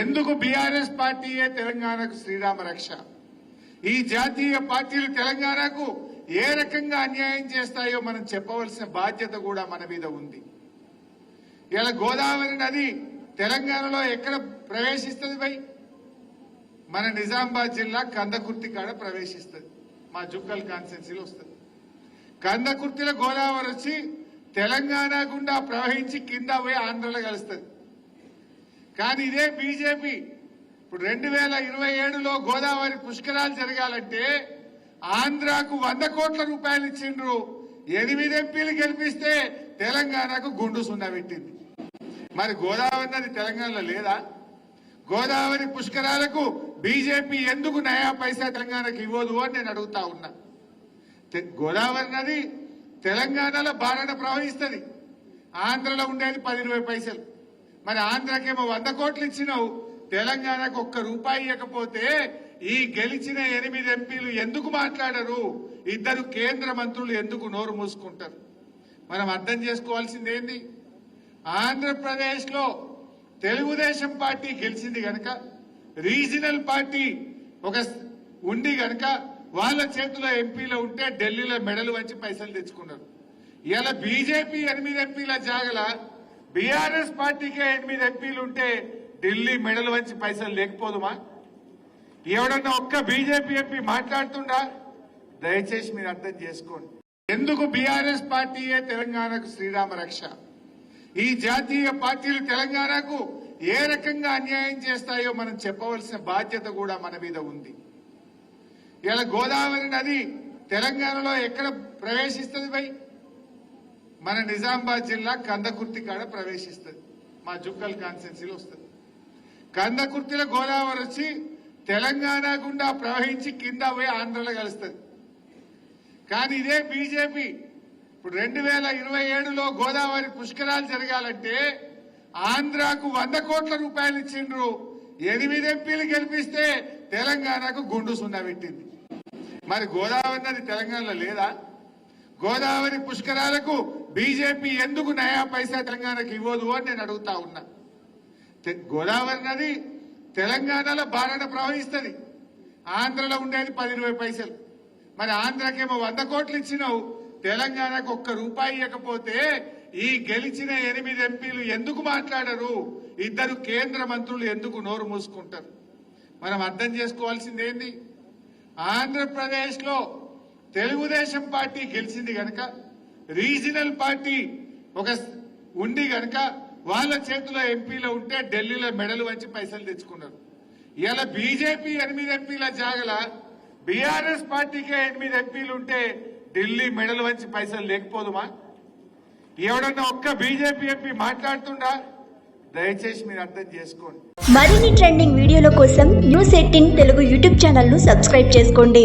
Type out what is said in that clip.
ఎందుకు బీఆర్ఎస్ పార్టీయే తెలంగాణకు శ్రీరామ రక్ష? ఈ జాతీయ పార్టీలు తెలంగాణకు ఏ రకంగా అన్యాయం చేస్తాయో మనం చెప్పవలసిన బాధ్యత కూడా మన మీద ఉంది. ఇలా గోదావరి నది తెలంగాణలో ఎక్కడ ప్రవేశిస్తుంది భయ్ మన నిజామాబాద్ జిల్లా కందకుర్తి కాడ ప్రవేశిస్తుంది. మా జుక్కల్ కాన్స్టెన్సీలో వస్తుంది. కందకుర్తిలో గోదావరి వచ్చి తెలంగాణ గుండా ప్రవహించి కింద పోయి ఆంధ్రలో కలుస్తుంది. కానీ ఇదే బీజేపీ. ఇప్పుడు రెండు వేల ఇరవై ఏడులో గోదావరి పుష్కరాలు జరగాలంటే ఆంధ్రాకు వంద కోట్ల రూపాయలు ఇచ్చిండ్రు. ఎనిమిది ఎంపీలు గెలిపిస్తే తెలంగాణకు గుండు సున్నా పెట్టింది. మరి గోదావరి నది తెలంగాణలో లేదా? గోదావరి పుష్కరాలకు బీజేపీ ఎందుకు నయా పైసా తెలంగాణకు ఇవ్వదు అని నేను అడుగుతా ఉన్నా. గోదావరి నది తెలంగాణలో బారణ ప్రవహిస్తుంది. ఆంధ్రలో ఉండేది పది ఇరవై పైసలు. మరి ఆంధ్రకేమో వంద కోట్లు ఇచ్చినావు. తెలంగాణకు ఒక్క రూపాయి ఇవ్వకపోతే ఈ గెలిచిన ఎనిమిది ఎంపీలు ఎందుకు మాట్లాడరు? ఇద్దరు కేంద్ర మంత్రులు ఎందుకు నోరు మూసుకుంటారు? మనం అర్థం చేసుకోవాల్సింది ఏంది? ఆంధ్రప్రదేశ్లో తెలుగుదేశం పార్టీ గెలిచింది గనక రీజనల్ పార్టీ ఒక ఉండి గనక వాళ్ళ చేతిలో ఎంపీలో ఉంటే ఢిల్లీలో మెడలు వంచి పైసలు తెచ్చుకున్నారు. ఇలా బీజేపీ ఎనిమిది ఎంపీల జాగల బీఆర్ఎస్ పార్టీకే ఎనిమిది ఎంపీలు ఉంటే ఢిల్లీ మెడల్ వంచి పైసలు లేకపోదుమా? ఎవడన్నా ఒక్క బీజేపీ ఎంపీ మాట్లాడుతుండా? దయచేసి మీరు అర్థం చేసుకోండి. ఎందుకు బీఆర్ఎస్ పార్టీయే తెలంగాణకు శ్రీరామ రక్ష? ఈ జాతీయ పార్టీలు తెలంగాణకు ఏ రకంగా అన్యాయం చేస్తాయో మనం చెప్పవలసిన బాధ్యత కూడా మన మీద ఉంది. ఇలా గోదావరి నది తెలంగాణలో ఎక్కడ ప్రవేశిస్తుంది భయ్? మన నిజామాబాద్ జిల్లా కందకుర్తి కాడ ప్రవేశిస్తుంది. మా జుక్కల్ కాన్స్టెన్సీలో వస్తుంది. కందకుర్తిలో గోదావరి వచ్చి తెలంగాణ గుండా ప్రవహించి కింద పోయి ఆంధ్రలో కలుస్తుంది. కానీ ఇదే బీజేపీ. ఇప్పుడు రెండు వేల ఇరవై ఏడులో గోదావరి పుష్కరాలు జరగాలంటే ఆంధ్రాకు వంద కోట్ల రూపాయలు ఇచ్చిండ్రు. ఎనిమిది ఎంపీలు గెలిపిస్తే తెలంగాణకు గుండు సున్నా పెట్టింది. మరి గోదావరి నది తెలంగాణలో లేదా? గోదావరి పుష్కరాలకు బీజేపీ ఎందుకు నయా పైసా తెలంగాణకు ఇవ్వదు అని నేను అడుగుతా ఉన్నా. గోదావరి నది తెలంగాణలో బారణ ప్రవహిస్తుంది. ఆంధ్రలో ఉండేది పది ఇరవై పైసలు. మరి ఆంధ్రకేమో వంద కోట్లు ఇచ్చినావు. తెలంగాణకు ఒక్క రూపాయి ఇవ్వకపోతే ఈ గెలిచిన ఎనిమిది ఎంపీలు ఎందుకు మాట్లాడరు? ఇద్దరు కేంద్ర మంత్రులు ఎందుకు నోరు మూసుకుంటారు? మనం అర్థం చేసుకోవాల్సింది ఏంది ఆంధ్రప్రదేశ్లో తెలుగుదేశం పార్టీ గెలిచింది గనక రీజనల్ పార్టీ ఒక ఉండి గనక వాళ్ళ చేతిలో ఎంపీలో ఉంటే ఢిల్లీలో మెడలు వచ్చి పైసలు తెచ్చుకున్నారు. ఇలా బీజేపీ ఎనిమిది ఎంపీల జాగల బీఆర్ఎస్ పార్టీకే ఎనిమిది ఎంపీలు ఉంటే ఢిల్లీ మెడలు వచ్చి పైసలు లేకపోదుమా? ఎవడన్నా ఒక్క బీజేపీ ఎంపీ మాట్లాడుతుండా? దయచేసి మీరు అర్థం చేసుకోండి. మరిన్ని ట్రెండింగ్ వీడియోల కోసం న్యూస్ ఎయిటీన్ తెలుగు యూట్యూబ్ ఛానల్ను సబ్స్క్రైబ్ చేసుకోండి.